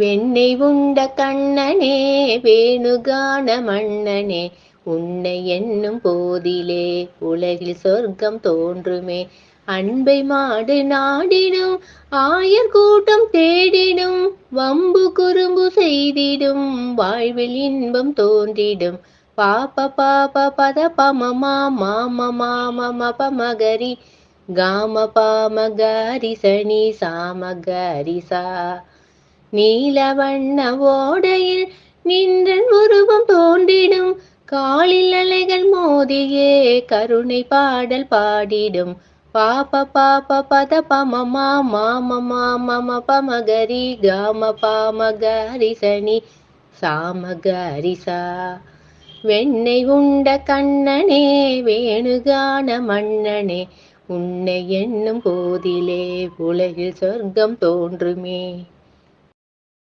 வெண்ணெய் உண்ட கண்ணனே வேணுகான மன்னனே உன்னை என்னும் போதிலே உலகில் சொர்க்கம் தோன்றுமே. அன்பை மாடு நாடினும் ஆயர் கூட்டம் தேடிடும் வம்பு குறும்பு செய்திடும் வாழ்வில் இன்பம் தோன்றிடும். பாப பாப பத பமமா மாம மாம மப மகரி காம பாம கரி சனி சாம கரிசா நீலவண்ண ஓடையில் நின்றன் உருவம் தோன்றிடும் காலில் அலைகள் மோதியே கருணை பாடல் பாடிடும் பாப பாப பத பமமா மாம மாம மப மகரி காம பாம கரி சனி சாம கரிசா வெண்ணெய் உண்ட கண்ணனே வேணுகான மன்னனே உன்னை என்னும் போதிலே உலகில் சொர்க்கம் தோன்றுமே.